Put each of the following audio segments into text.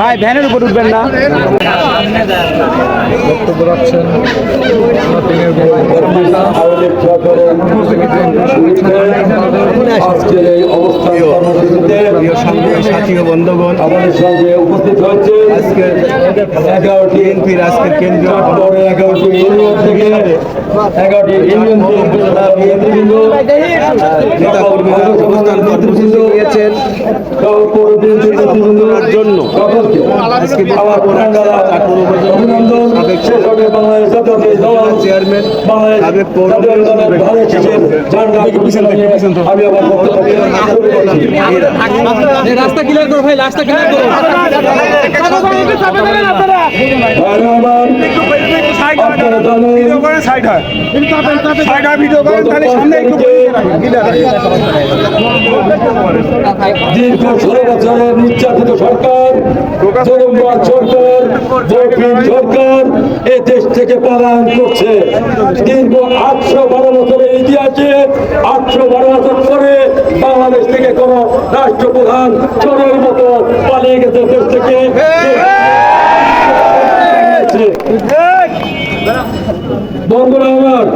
ভাই ভ্যানের উপর উঠবেন না। বক্তব্য রাখছেন আজকের এই অবস্থান সাথী ও বন্ধুগণ। আমাদের সঙ্গে উপস্থিত হয়েছে এগারোটি বিএনপির আজকের কেন্দ্রীয় এগারোটি ইউনিয়ন থেকে এগারোটি ইউনিয়ন অবস্থান কর্মসূচি নিয়েছেন জন্য। আজকে আমার অভিনন্দন। বাংলাদেশ চেয়ারম্যান সাবেক পৌর আমি করছি রাস্তা ক্লিয়ার করো ভাই রাস্তা ক্লিয়ার করো। দীর্ঘ ষোলো বছরের নির্যাতিত সরকার সরকার সরকার এ দেশ থেকে পলায়ন করছে। দীর্ঘ আটশো বারো বছরের ইতিহাসে, আটশো বারো বছর পরে বাংলাদেশ থেকে কোন রাষ্ট্রপ্রধান চোরের মতো পালিয়ে গেছে দেশ থেকে। বন্ধুরা আমার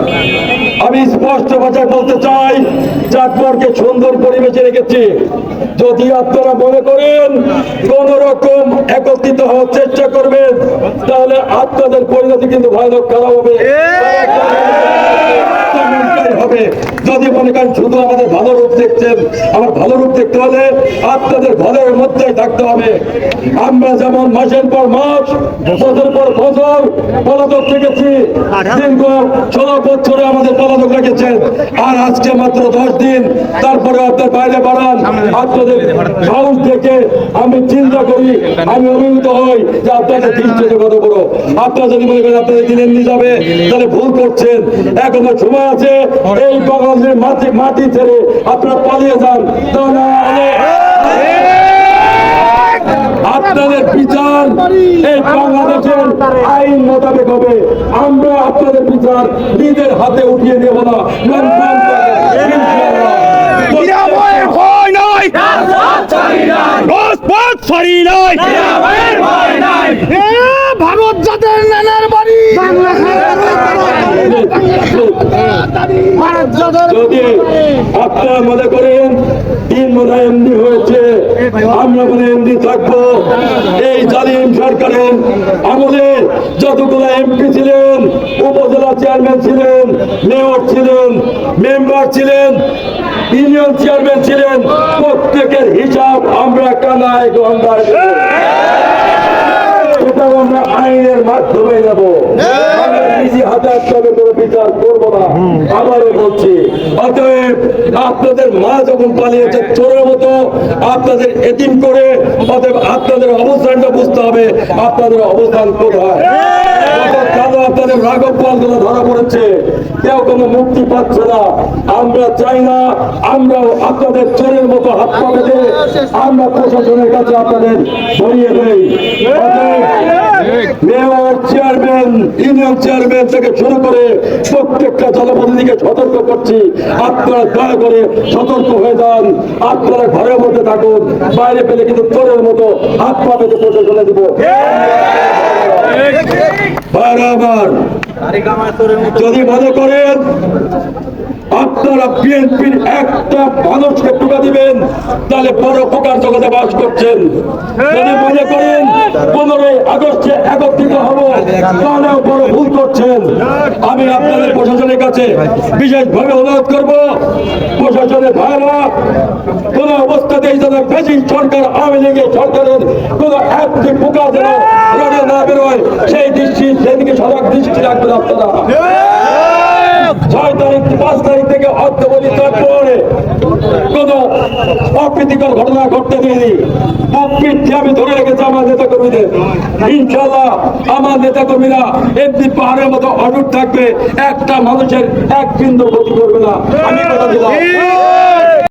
আমি স্পষ্ট ভাষায় বলতে চাই চাঁদপুরকে সুন্দর পরিবেশে রেখেছি। যদি আপনারা মনে করেন কোন রকম একত্রিত হওয়ার চেষ্টা করবেন তাহলে আপনাদের পরিণতি কিন্তু ভয়ানক খারাপ হবে। হবে। যদি মনে করেন শুধু আমাদের ভালো রূপ আমার ভালো রূপ দেখতে হলে আপনাদের ভালোর মধ্যেই থাকতে হবে। আমরা যেমন মাসের পর মাস বছর পর বছর পলাতক থেকেছি দীর্ঘ ষোলো বছরে আমাদের পলাতক রেখেছেন। আর আজকে মাত্র দশ দিন তারপরে আপনার বাইরে বাড়ান। আপনাদের সাহস দেখে আমি চিন্তা করি আমি অভিভূত হই যে আপনাদের দৃষ্টিতে কত বড়। আপনারা যদি মনে করেন আপনাদের দিনে নিয়ে যাবে তাহলে ভুল করছেন। এখনও সময় আছে এই বাগানের মাটি মাটি ছেড়ে আপনারা পালিয়ে যান। আপনাদের বিচার এই বাংলাদেশের আইন মোতাবেক হবে। আমরা আপনাদের বিচার নিজের হাতে উঠিয়ে নেব না। ভারত যাদের নানার বাড়ি। যদি আপনারা মনে করেন তিন মনে এমডি হয়েছে আমরা মনে এমডি থাকব। এই জালিম সরকারের আমলে যতগুলো এমপি ছিলেন উপজেলা চেয়ারম্যান ছিলেন মেয়র ছিলেন মেম্বার ছিলেন ইউনিয়ন চেয়ারম্যান ছিলেন প্রত্যেকের হিসাব আমরা কানায় এটাও আমরা আইনের মাধ্যমে নেব। নিজে হাতে তবে কোনো বিচার করব না। আবারও বলছি অতএব আপনাদের মা যখন পালিয়েছে চোরের মতো আপনাদের এতিম করে অতএব আপনাদের অবস্থানটা বুঝতে হবে আপনাদের অবস্থান কোথায়? আপনাদের রাঘব পালগুলো ধরা পড়েছে? কেউ কোনো মুক্তি পাচ্ছে না। আমরা চাই না আমরাও আপনাদের চোরের মতো হাত পা বেঁধে আমরা প্রশাসনের কাছে আপনাদের ধরিয়ে দেই মেয়র চেয়ারম্যান ইউনিয়ন চেয়ারম্যান থেকে শুরু করে প্রত্যেকটা জনপ্রতিনিধিকে সতর্ক করছি। আপনারা দয়া করে সতর্ক হয়ে যান। আপনারা ঘরের মধ্যে থাকুন। বাইরে পেলে কিন্তু চোরের মতো হাত পা পেতে প্রশাসনে দিব। বারবার। যদি মনে করেন আপনারা বিএনপির একটা মানুষকে টুকা দিবেন, তাহলে বড় প্রকার জগতে বাস করছেন। যদি মনে করেন, পনেরোই আগস্টে একত্রিত হব, তাহলেও বড় ভুল করছেন। আমি আপনাদের প্রশাসনের কাছে বিশেষভাবে অনুরোধ করব, প্রশাসনের ভাইরা, কোন অবস্থাতেই যেন বেশি সরকার, আওয়ামী লীগের সরকারের কোন একটি পোকা যেন রোডে না বেরোয়, সেই দৃষ্টি সেদিকে সজাগ দৃষ্টি রাখবেন আপনারা। ছয় তারিখ, পাঁচ তারিখ থেকে অর্থ বলি তারপরে কোন অপ্রীতিকর ঘটনা ঘটতে দিইনি আমি ধরে রেখেছি আমার নেতা কর্মীদের ইনশাল্লাহ আমার নেতা কর্মীরা এমনি পাহাড়ের মতো অটুট থাকবে, একটা মানুষের এক বিন্দু ক্ষতি করবে না।